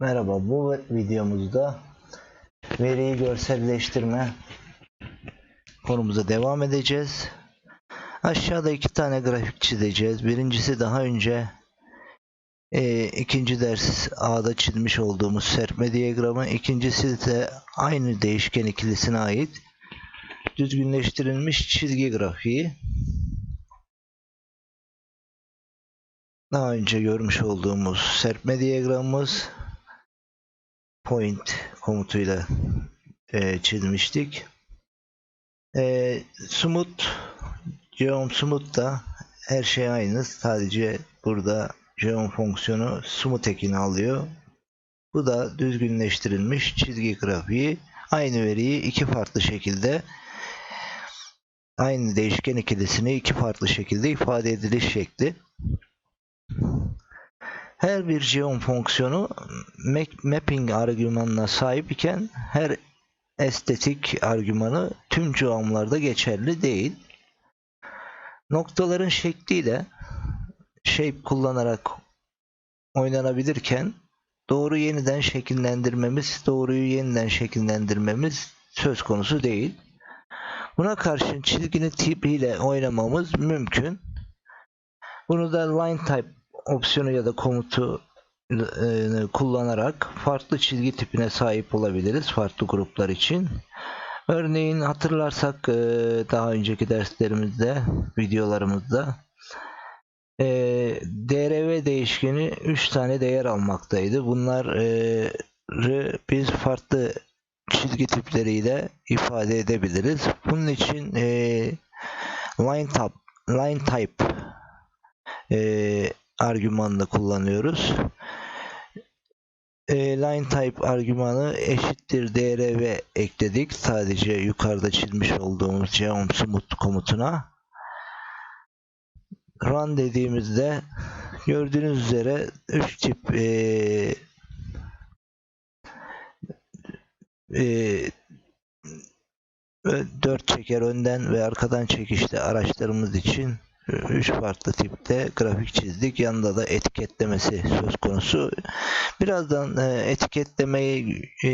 Merhaba, bu videomuzda veriyi görselleştirme konumuza devam edeceğiz. Aşağıda iki tane grafik çizeceğiz. Birincisi daha önce e, ikinci ders A'da çizmiş olduğumuz serpme diyagramı. İkincisi de aynı değişken ikilisine ait düzgünleştirilmiş çizgi grafiği. Daha önce görmüş olduğumuz serpme diyagramımız point komutuyla e, çizmiştik. E, smooth, geom smooth da her şey aynı. Sadece burada geom fonksiyonu smooth ekini alıyor. Bu da düzgünleştirilmiş çizgi grafiği. Aynı veriyi iki farklı şekilde aynı değişken ikilisini iki farklı şekilde ifade ediliş şekli. Her bir geom fonksiyonu mapping argümanına sahip iken her estetik argümanı tüm geomlarda geçerli değil. Noktaların şekliyle shape kullanarak oynanabilirken doğru yeniden şekillendirmemiz, doğruyu yeniden şekillendirmemiz söz konusu değil. Buna karşın çizginin tipiyle oynamamız mümkün. Bunu da line type opsiyonu ya da komutu e, kullanarak farklı çizgi tipine sahip olabiliriz farklı gruplar için. Örneğin hatırlarsak e, daha önceki derslerimizde, videolarımızda e, DRV değişkeni 3 tane değer almaktaydı. Bunları biz farklı çizgi tipleriyle ifade edebiliriz. Bunun için line type, line type argümanını kullanıyoruz. E, line type argümanı eşittir drv ekledik. Sadece yukarıda çizmiş olduğumuz geom komutuna. Run dediğimizde gördüğünüz üzere 3 tip e, e, 4 çeker önden ve arkadan çekişli araçlarımız için üç farklı tipte grafik çizdik. Yanında da etiketlemesi söz konusu. Birazdan e, etiketlemeyi e,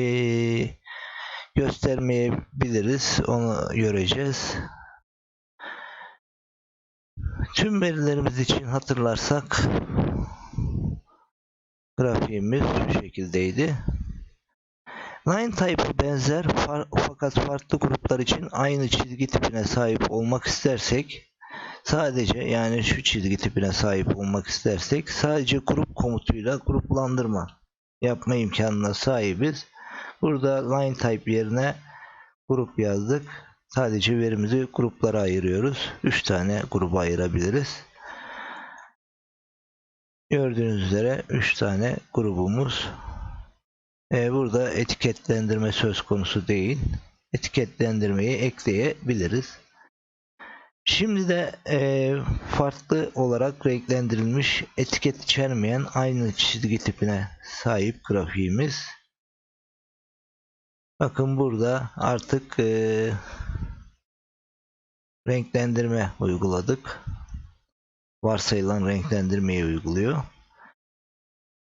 göstermeyebiliriz. Onu göreceğiz. Tüm verilerimiz için hatırlarsak grafiğimiz şu şekildeydi. Line type benzer fakat farklı gruplar için aynı çizgi tipine sahip olmak istersek Sadece yani şu çizgi tipine sahip olmak istersek sadece grup komutuyla gruplandırma yapma imkanına sahibiz. Burada line type yerine grup yazdık. Sadece verimizi gruplara ayırıyoruz. 3 tane gruba ayırabiliriz. Gördüğünüz üzere 3 tane grubumuz. Ee, burada etiketlendirme söz konusu değil. Etiketlendirmeyi ekleyebiliriz. Şimdi de e, farklı olarak renklendirilmiş etiket içermeyen aynı çizgi tipine sahip grafiğimiz. Bakın burada artık e, renklendirme uyguladık. Varsayılan renklendirmeyi uyguluyor.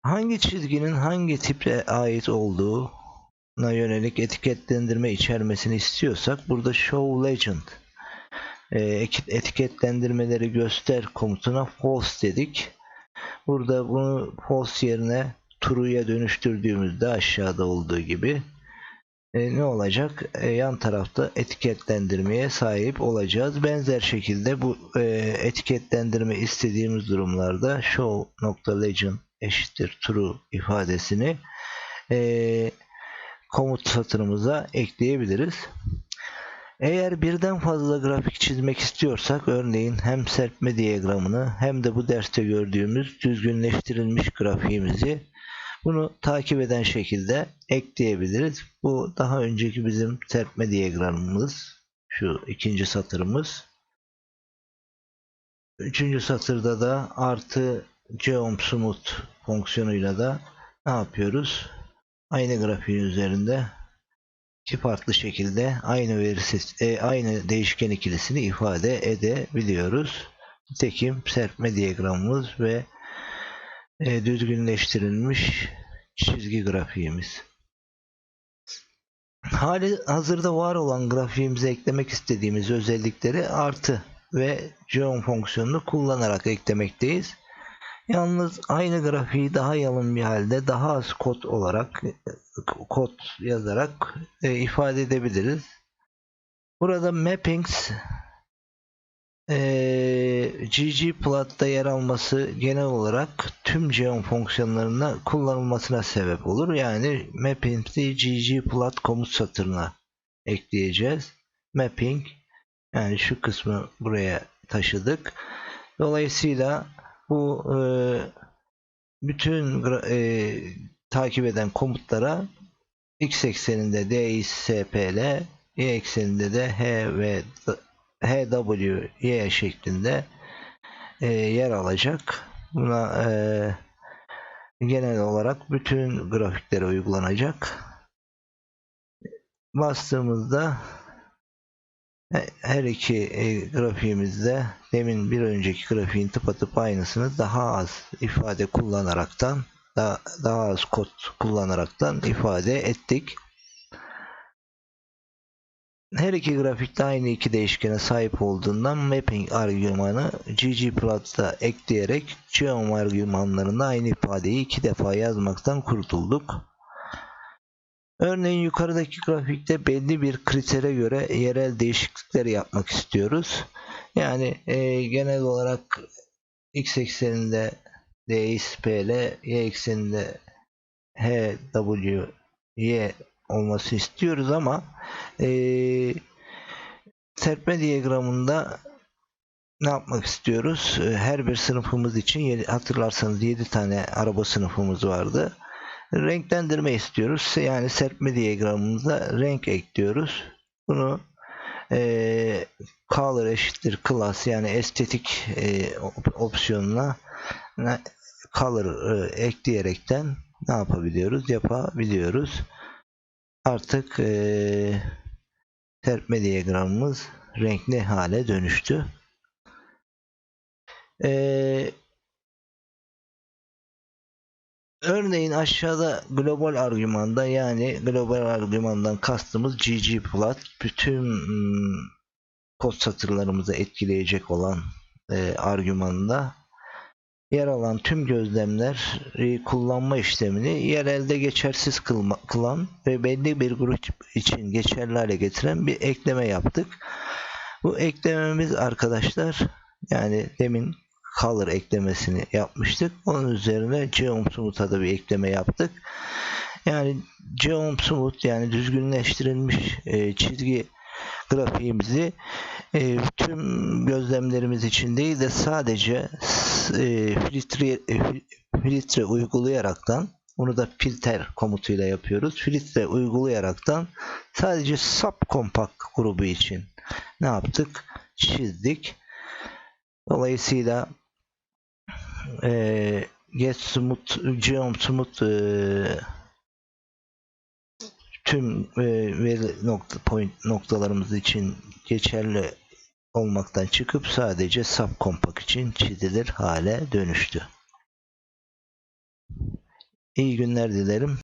Hangi çizginin hangi tipe ait olduğuna yönelik etiketlendirme içermesini istiyorsak burada Show Legend etiketlendirmeleri göster komutuna false dedik. Burada bunu false yerine true'ya dönüştürdüğümüzde aşağıda olduğu gibi e, ne olacak? E, yan tarafta etiketlendirmeye sahip olacağız. Benzer şekilde bu e, etiketlendirme istediğimiz durumlarda show.legend eşittir true ifadesini e, komut satırımıza ekleyebiliriz. Eğer birden fazla grafik çizmek istiyorsak örneğin hem serpme diyagramını hem de bu derste gördüğümüz düzgünleştirilmiş grafiğimizi bunu takip eden şekilde ekleyebiliriz. Bu daha önceki bizim serpme diyagramımız. Şu ikinci satırımız. Üçüncü satırda da artı geom fonksiyonuyla da ne yapıyoruz? Aynı grafiğin üzerinde iki farklı şekilde aynı verisi, e, aynı değişken ikilisini ifade edebiliyoruz. Nitekim serpme diyagramımız ve e, düzgünleştirilmiş çizgi grafiğimiz. Hali hazırda var olan grafiğimize eklemek istediğimiz özellikleri artı ve geom fonksiyonunu kullanarak eklemekteyiz. Yalnız aynı grafiği daha yalın bir halde daha az kod olarak kod yazarak e, ifade edebiliriz. Burada mappings e, ggplot'ta yer alması genel olarak tüm geom fonksiyonlarına kullanılmasına sebep olur. Yani mapping'i ggplot komut satırına ekleyeceğiz. Mapping yani şu kısmı buraya taşıdık. Dolayısıyla bu e, bütün e, takip eden komutlara x ekseninde displ, y ekseninde de h ve hw y şeklinde e, yer alacak. Buna e, genel olarak bütün grafiklere uygulanacak. Bastığımızda her iki e, grafiğimizde demin bir önceki grafiğin tıpatıp aynısını daha az ifade kullanaraktan daha, daha az kod kullanaraktan ifade ettik. Her iki grafikte aynı iki değişkene sahip olduğundan mapping argümanı ggplot'ta ekleyerek geom argümanlarında aynı ifadeyi iki defa yazmaktan kurtulduk. Örneğin yukarıdaki grafikte belli bir kritere göre yerel değişiklikler yapmak istiyoruz. Yani e, genel olarak x ekseninde DSPL, y ekseninde HW, y olması istiyoruz ama e, serpme diyagramında ne yapmak istiyoruz? E, Her bir sınıfımız için hatırlarsanız 7 tane araba sınıfımız vardı. Renklendirme istiyoruz. Yani serpme diyagramımıza renk ekliyoruz. Bunu e, color eşittir class yani estetik e, op- opsiyonuna color e, ekleyerekten ne yapabiliyoruz? Yapabiliyoruz. Artık e, serpme diyagramımız renkli hale dönüştü. E, Örneğin aşağıda global argümanda yani global argümandan kastımız ggplot bütün hmm, kod satırlarımızı etkileyecek olan e, argümanda yer alan tüm gözlemleri kullanma işlemini yerelde geçersiz kılma, kılan ve belli bir grup için geçerli hale getiren bir ekleme yaptık. Bu eklememiz arkadaşlar yani demin color eklemesini yapmıştık. Onun üzerine geom smooth'a da bir ekleme yaptık. Yani geom smooth yani düzgünleştirilmiş e, çizgi grafiğimizi e, tüm gözlemlerimiz için değil de sadece e, filtre, e, fil- filtre uygulayaraktan bunu da filter komutuyla yapıyoruz. Filtre uygulayaraktan sadece subcompact grubu için ne yaptık? Çizdik. Dolayısıyla e, Get Smooth, Geom Smooth e, tüm e, veri nokta, point noktalarımız için geçerli olmaktan çıkıp sadece subcompact için çizilir hale dönüştü. İyi günler dilerim.